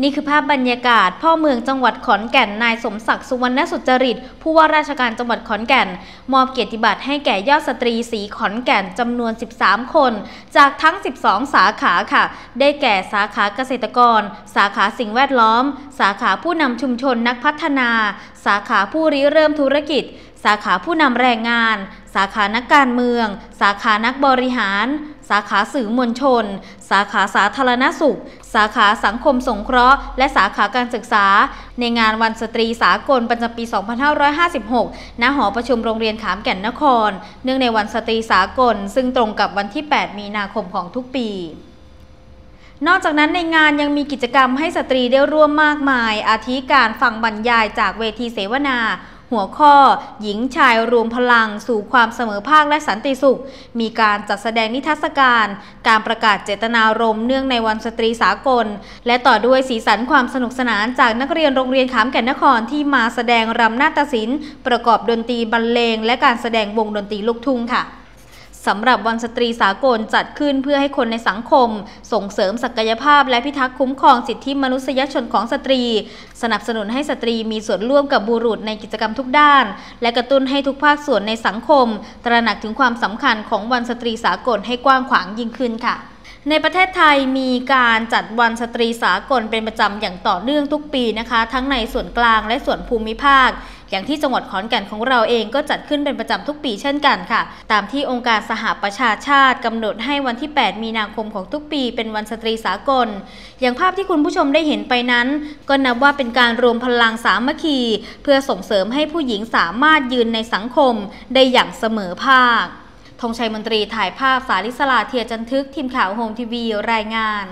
นี่คือภาพบรรยากาศ พ่อเมืองจังหวัดขอนแก่นนายสมศักดิ์สุวรรณสุจริต ผู้ว่าราชการจังหวัดขอนแก่น มอบเกียรติบัตรให้แก่ยอดสตรีสีขอนแก่นจำนวน 13 คน จากทั้ง 12 สาขาค่ะ ได้แก่สาขาเกษตรกร สาขาสิ่งแวดล้อม สาขาผู้นำชุมชนนักพัฒนา สาขาผู้ริเริ่มธุรกิจ สาขาผู้นำแรงงาน สาขานักการเมือง สาขานักบริหาราขาสื่อมวลชน สาขาสาธารณสุข สาขาสังคมสงเคราะห์ และสาขาการศึกษา ในงานวันสตรีสากลประจำปี 2556 ณ หอประชุมโรงเรียนขามแก่นนคร เนื่องในวันสตรีสากล ซึ่งตรงกับวันที่ 8 มีนาคมของทุกปีนอกจากนั้นในงานยังมีกิจกรรมให้สตรีได้ร่วมมากมาย อาทิการฟังบรรยายจากเวทีเสวนา หัวข้อ หญิงชายรวมพลังสู่ความเสมอภาคและสันติสุข มีการจัดแสดงนิทรรศการ การประกาศเจตนารมณ์เนื่องในวันสตรีสากล และต่อด้วยสีสันความสนุกสนานจากนักเรียนโรงเรียนขามแก่นนครที่มาแสดงรำนาฏศิลป์ ประกอบดนตรีบรรเลง และการแสดงวงดนตรีลูกทุ่งค่ะ สำหรับวันสตรีสากลจัดขึ้นเพื่อให้คนในสังคม ส่งเสริมศักยภาพ และพิทักษ์คุ้มครองสิทธิมนุษยชนของสตรี สนับสนุนให้สตรีมีส่วนร่วมกับบุรุษในกิจกรรมทุกด้าน และกระตุ้นให้ทุกภาคส่วนในสังคม ตระหนักถึงความสำคัญของวันสตรีสากลให้กว้างขวางยิ่งขึ้นค่ะในประเทศไทยมีการจัดวันสตรีสากลเป็นประจำอย่างต่อเนื่องทุกปีนะคะ ทั้งในส่วนกลางและส่วนภูมิภาค อย่างที่จังหวัดขอนแก่นของเราเองก็จัดขึ้นเป็นประจำทุกปีเช่นกันค่ะ ตามที่องค์การสหประชาชาติกำหนดให้วันที่ 8 มีนาคมของทุกปี เป็นวันสตรีสากล อย่างภาพที่คุณผู้ชมได้เห็นไปนั้น ก็นับว่าเป็นการรวมพลังสามัคคี เพื่อส่งเสริมให้ผู้หญิงสามารถยืนในสังคมได้อย่างเสมอภาคธงชัยมนตรีถ่ายภาพสาริสลาเทียจันทึกทีมข่าวโฮมทีวีรายงาน